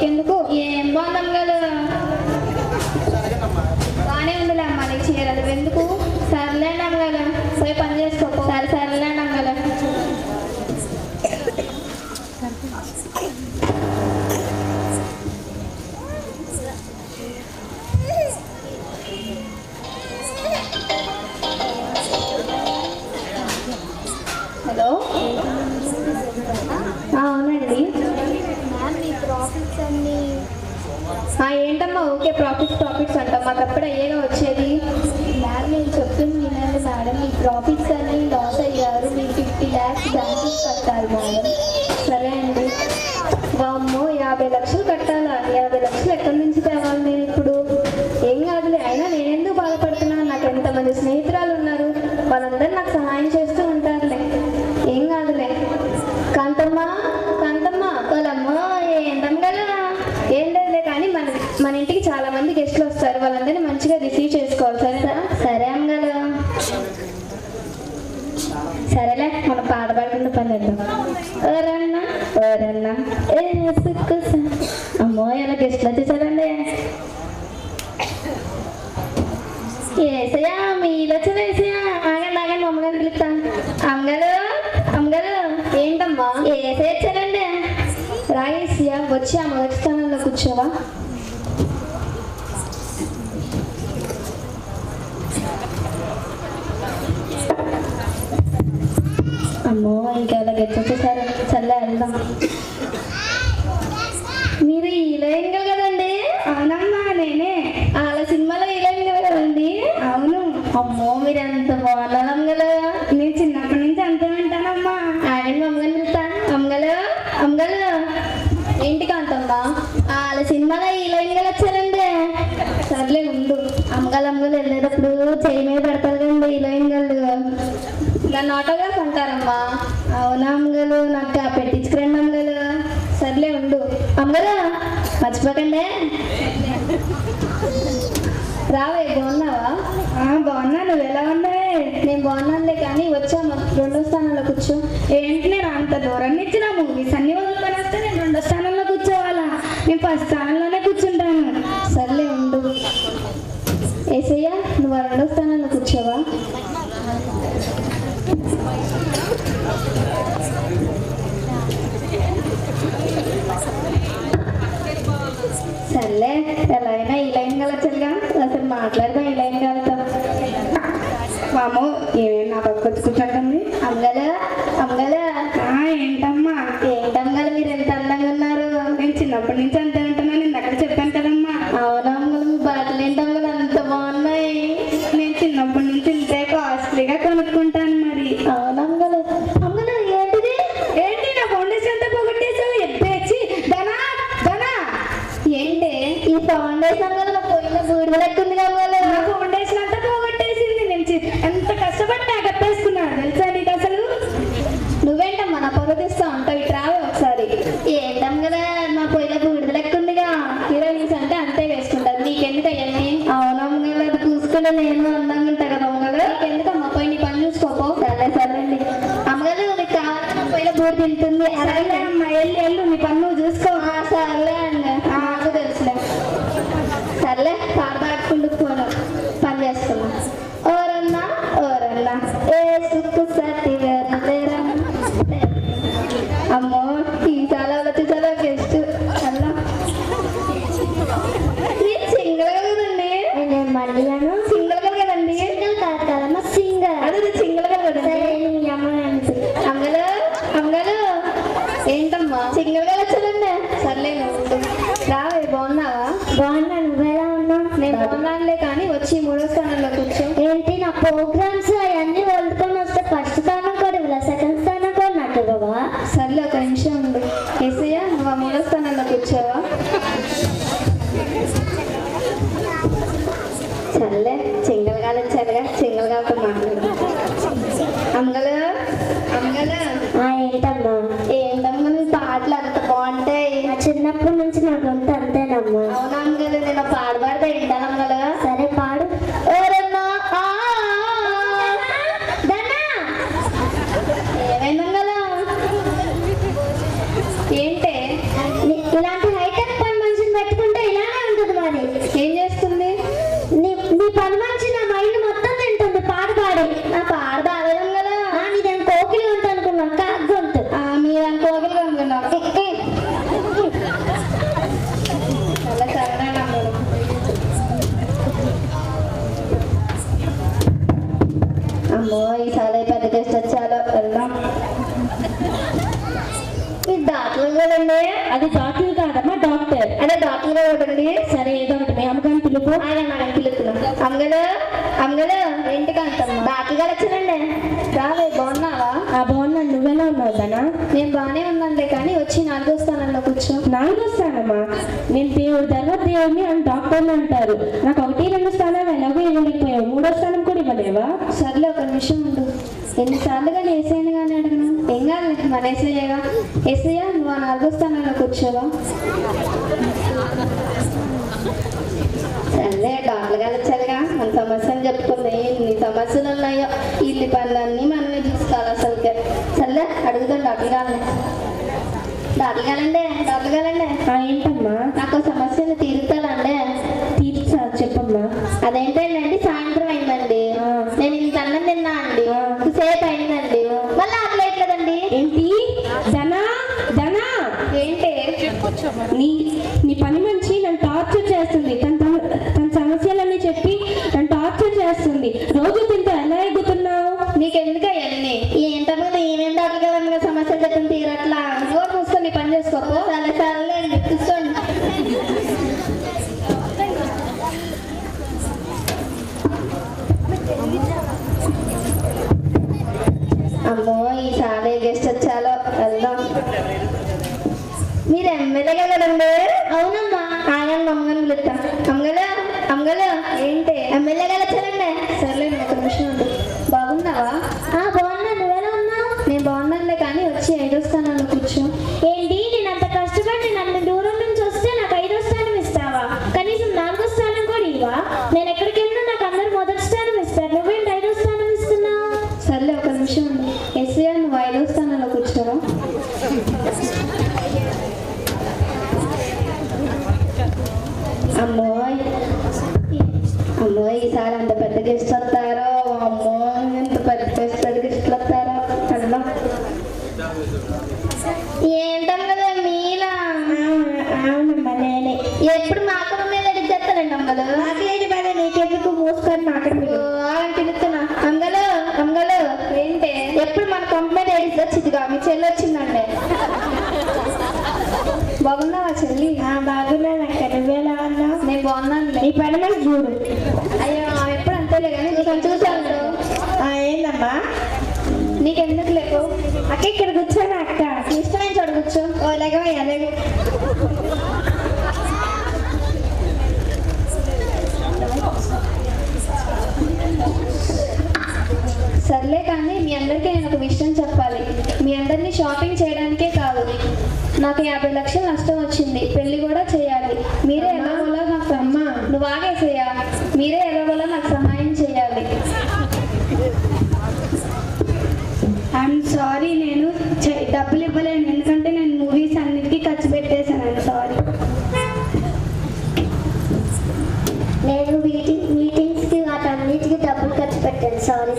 నీకెందుకు ఏం బాగుంది ఆ, ఏంటమ్మా ఓకే ప్రాఫిట్స్ ప్రాఫిట్స్ అంటాం మాకు అప్పుడు అయ్యేగా వచ్చేది? మ్యామ్ నేను చెప్తుంది వినండి మేడం. ఈ ప్రాఫిట్స్ అన్ని లాస్ పాడుకుంటూ పని ఎవరన్నా ఎవరన్నా ఏ అమ్మో ఇలా గెస్ట్లు వచ్చేసారండి ఏసయ్యా మీలో వచ్చారు ఏసయ్యా ఆగండి ఆగండి అమ్మగారు పిలుస్తా అమ్మగారు అమ్మగారు ఏంటమ్మా ఏసే వచ్చారండి వచ్చి ఆ మొదటి స్థానంలో కూర్చోవా అమ్మో ఇంకెవరో గెచ్చొచ్చేసారు చల్లే వెళ్దాం. మీరు హీరోయిన్ కదండి? అవునమ్మా నేనే. వాళ్ళ సినిమాలో హీరోయిన్ కదండి? అవును. అమ్మో మీరు ఎంత బాగున్నారమ్మ కదా నేను చిన్నప్పటి నుంచి అంతే వింటానమ్మా. ఆగండి అమ్మగారు పిలుస్తా. అమ్మగలు అమ్మగలు ఏంటి కాంతమ్మా? వాళ్ళ సినిమాలో గా వచ్చారండి సర్లే ఉండు. అమ్మగారు అమ్మగారు వెళ్ళేటప్పుడు చేయి మీద పెడతారు కదండి గారు నన్ను ఆటోగ్రాఫ్ అంటారమ్మా అవునా అమ్మగలు నాకు పెట్టించుకురండి అమ్మగలు సర్లే ఉండు. అమ్మగలు మర్చిపోకండి. రావే బాగున్నావా? బాగున్నా. నువ్వు ఎలా ఉన్నావే? నేను బాగున్నానులే కానీ వచ్చాము? రెండో స్థానంలో కూర్చో. ఏంటి? మామో ఏమేమి నా పక్క వచ్చి కూర్చుంటుంది అమ్మగల అమ్మగల ఏంటమ్మా? ఏంటమ్మగల మీరు ఎంత అందంగా ఉన్నారు? నేను చిన్నప్పటి నుంచి అంతే ఉంటున్నా నేను అక్కడ చెప్పాను కదమ్మా. అవునా అమ్మగల మీ బట్టలు ఏంటమ్మగల అంత బాగున్నాయి. నేను చిన్నప్పటి నుంచి ఇంతే కాస్ట్లీగా కొనుక్కుంటాను మరి. అవునా అమ్మగల ఏంటిది? ఏంటి నా ఫౌండేషన్ అంతా పోగొట్టేసావు ఎత్తేసి ధనా ధనా. ఏంటి? ఈ ఫౌండేషన్ వల్ల పోయిన లెక్కుంది కదా నా ఫౌండేషన్ అంతా పోగొట్టేసింది నేను చి- ఎంత కష్టపడి కప్పేసుకున్నా తెలుసా నీకు అసలు నువ్వేంటమ్మా నా పొగ తీస్తా ఉంటావు ఇటు రావే ఒకసారి ఏంటం కదా నా పొయ్యిలో బూడిద లెక్కుందిగా హీరోయిన్స్ అంటే అంతే వేసుకుంటారు నీకెందుకు అవన్నీ అవునమ్మ కదా అది చూసుకుంటే నేను అందంగా ఉంటా కదా అమ్మగారు నీకెందుకమ్మా పోయి నీ పని చూసుకోపో సరే సరేండి అమ్మగారు నీకు కావాలంటే నా పొయ్యిలో బూడి తింటుంది. సరేలే అమ్మ వెళ్ళి వెళ్ళు నీ పన్ను నువ్వు చూసుకో సర్లే అండి అంత అమ్మో ఈసారి పెద్ద టెస్ట్ వచ్చాలో. వెళ్దాం. మీరు డాక్టర్ కదండి అది డాక్టర్ కాదమ్మా డాక్టర్. అదే డాక్టర్ గారు సరే ఏదో ఉంటుంది మీ అమ్మగారిని పిలుపు. ఆయన మేడం పిలుపుతున్నాం అమ్మగారు అమ్మగారు ఇంటికి అంత డాక్టర్ గారు వచ్చానండి రావే బాగున్నావా? ఆ బాగున్నాను. నువ్వెలా ఉన్నావు దానా నేను బాగానే ఉన్నానులే కానీ వచ్చి నాలుగో స్థానంలో కూర్చో. నాలుగో స్థానమా? నేను దేవుడు తర్వాత దేవుడిని అని డాక్టర్లు అంటారు. నాకు ఒకటి రెండు స్థానాలు ఎలాగో ఇవ్వలేకపోయావు. మూడో స్థానం కూడా ఇవ్వలేవా? సర్లే ఒక నిమిషం ఉండు. ఎన్నిసార్లు కానీ ఏసైనా కానీ అడగను? ఏం కాదు మన ఏసయ్యగా. ఏసయ్య నువ్వు ఆ నాలుగో స్థానంలో కూర్చోవా? సర్లే డాక్టర్ గారు వచ్చారుగా. మన సమస్యలు చెప్పుకుంది. సమస్యలు ఉన్నాయో ఇల్లు పనులన్నీ మనమే చూసుకోవాలి అసలుకే. సర్లే గారండి డాక్టర్ గారండి. ఆ ఏంటమ్మా? నాకు ఒక సమస్యను తీరుతానండి. తీర్చా చెప్పమ్మా. అదేంటండి సాయంత్రం అయిందండి. నేను ఇంత అన్నం తిన్నా అండి. సేపు అయిందండి. మళ్ళీ ఆకలేట్లేదండి ఏంటి? ధనా ధనా ఏంటి? నీ నీ పని మంచి నన్ను టార్చర్ చేస్తుంది. తన తన- తన సమస్యలన్నీ చెప్పి నన్ను టార్చర్ చేస్తుంది. ఏంటి వచ్చిందిగా మీ చెల్లి వచ్చిందండి. బాగున్నావా చెల్లి? బాగున్నాను అక్క. నువ్వెలా ఉన్నావు? నేను బాగున్నానులే. నీ పని మంచి చూడు. అయ్యో ఆమె ఎప్పుడు అంతేలే కానీ చూసాను చూసాను ఏందమ్మా? నీకెందుకు లేవు? అక్క ఇక్కడ కూర్చోను అక్క? ఇష్టమైన చోట కూర్చో. ఓ లేకవయ్యా లేక సర్లే కానీ మీ అందరికీ నేను ఒక విషయం చెప్పాలి మీ అందరినీ షాపింగ్ చేయడానికే కాదు యాభై లక్షలు నష్టం వచ్చింది. పెళ్ళి కూడా చేయాలి. మీరే ఎలాగోలా నాకు అమ్మ. నువ్వు ఆగేసేయా మీరే ఎలాగోలా నాకు సహాయం చేయాలి. ఐఎమ్ సారీ నేను డబ్బులు ఇవ్వలేను. ఎందుకంటే నేను మూవీస్ అన్నిటికీ ఖర్చు పెట్టేశాను. ఐఎమ్ సారీ నేను మీటింగ్ మీటింగ్స్కి వాటన్నిటికీ డబ్బులు ఖర్చు పెట్టాను. సారీ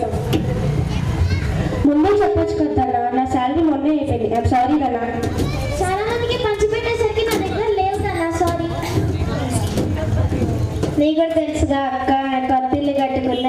ముందే చెప్పొచ్చు కదా నా శాలరీ మొన్నే అయిపోయింది. ఐమ్ సారీ కదా నీకు కూడా తెలుసుగా అక్క కొత్త ఇల్లు కట్టుకున్న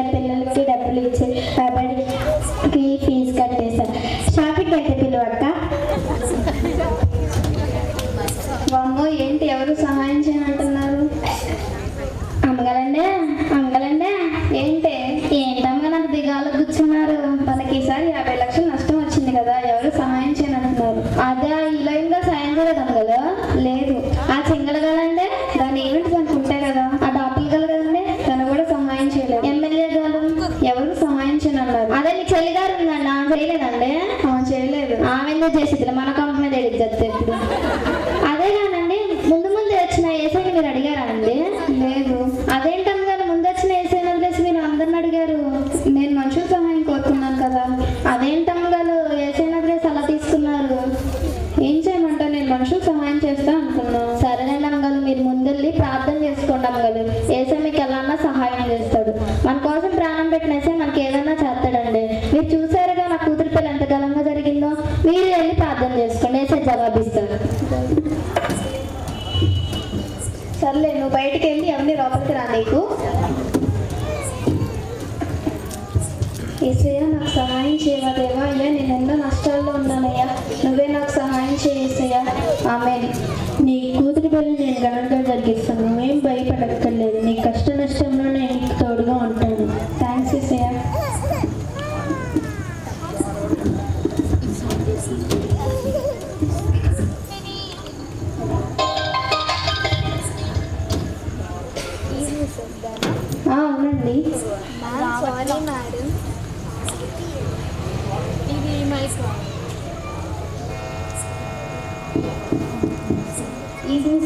చేయమంటా మనుషులు సహాయం చేస్తా అనుకున్నాను సరేనండి అమ్మగారు మీరు ముందెళ్ళి ప్రార్థన చేసుకోండి అమ్మగారు. ఏసే మీకు ఎలా సహాయం చేస్తాడు. మన కోసం ప్రాణం పెట్టినసే మనకి ఏదైనా చేస్తాడండి. మీరు చూసారుగా నా కూతురు పిల్ల ఎంత ఘనంగా జరిగిందో? మీరు వెళ్ళి ప్రార్థన చేసుకోండి. ఏసే జవాబిస్తాడు సర్లే నువ్వు బయటికి వెళ్ళి అవన్నీ లోపలికి రా నీకు. ఏసయ్య నాకు సహాయం చేయవదేవా అయ్యా నేను ఎన్నో పెళ్ళి నేను ఘనంగా జరిగిస్తాను. ఏం భయపడక్కర్లేదు. నీ కష్ట నష్టంలో నేను తోడుగా ఉంటాను. థ్యాంక్స్ ఇసయ్య ఆ, అవునండి సారీ మేడం ఇది మై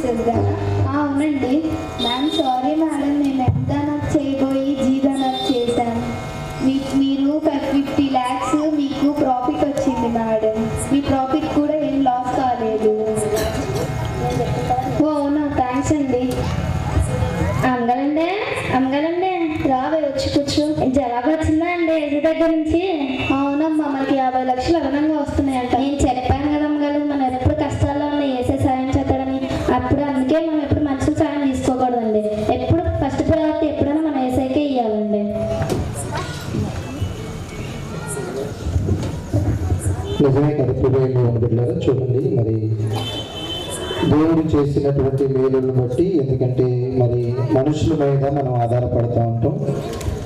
ఇది శ్రద్ధ ఆ, అవునండి. మ్యామ్ సారీ నిజమే కదా ప్రియమైన బిడ్డలారా చూడండి. మరి దేవుడు చేసినటువంటి మేలులను బట్టి ఎందుకంటే మరి మనుషుల మీద మనం ఆధారపడుతూ ఉంటాం.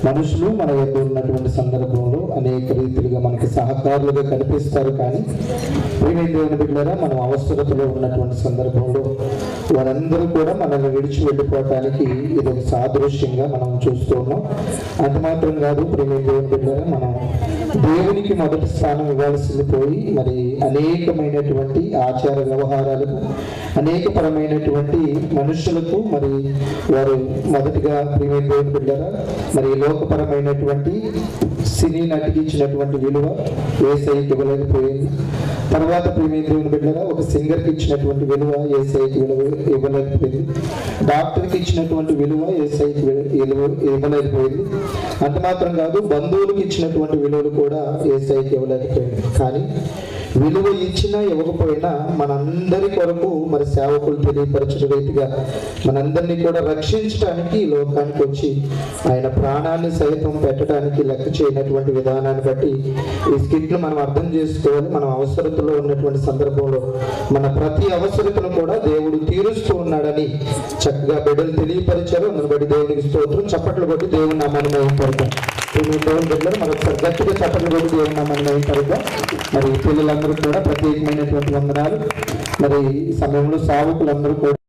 మనుషులు మన యొక్క ఉన్నటువంటి సందర్భంలో అనేక రీతిలుగా మనకి సహకారులుగా కనిపిస్తారు. కానీ ప్రేమ దేవుని బిడ్డారా మనం అవసరతలో ఉన్నటువంటి సందర్భంలో వారందరూ కూడా మనల్ని విడిచి వెళ్ళిపోవటానికి ఇది ఒక సాదృశ్యంగా మనం చూస్తూ ఉన్నాం. మాత్రం కాదు ప్రియమైన దేవుని మనం దేవునికి మొదటి స్థానం ఇవ్వాల్సింది పోయి మరి అనేకమైనటువంటి ఆచార వ్యవహారాలకు అనేకపరమైనటువంటి మనుషులకు మరి వారు మొదటిగా ప్రియమైన దేవుని బిడ్డరా మరి లోకపరమైనటువంటి సినీ నటికి ఇచ్చినటువంటి విలువ ఏసఐకి ఇవ్వలేకపోయింది తర్వాత ప్రేమేంద్రుని బిడ్డగా ఒక సింగర్కి ఇచ్చినటువంటి విలువ ఏసఐకి విలువ ఇవ్వలేకపోయింది డాక్టర్కి ఇచ్చినటువంటి విలువ ఏసఐకి విలువ ఇవ్వలేకపోయింది అంత మాత్రం కాదు బంధువులకు ఇచ్చినటువంటి విలువలు కూడా ఏసైకి ఇవ్వలేకపోయింది కానీ విలువ ఇచ్చినా ఇవ్వకపోయినా మనందరి కొరకు మరి సేవకులు తెలియపరచిన రీతిగా మనందరినీ కూడా రక్షించడానికి ఈ లోకానికి వచ్చి ఆయన ప్రాణాన్ని సైతం పెట్టడానికి లెక్క చేయనటువంటి విధానాన్ని బట్టి ఈ స్కిట్ను మనం అర్థం చేసుకోవాలి. మనం అవసరతలో ఉన్నటువంటి సందర్భంలో మన ప్రతి అవసరతను కూడా దేవుడు తీరుస్తూ ఉన్నాడని చక్కగా బిడ్డలు తెలియపరిచారు. అందుని బట్టి దేవునికి స్తోత్రం. చప్పట్లు కొట్టి దేవుని నామాన్ని మహిమపడతాం దేవుని దేవుని బిడ్డలు మరొకసారి గట్టిగా చప్పట్లు కొట్టి దేవుని నామాన్ని మరి పిల్లలందరూ కూడా ప్రత్యేకమైనటువంటి వందనాలు. మరి ఈ సమయంలో సావుకులందరూ కూడా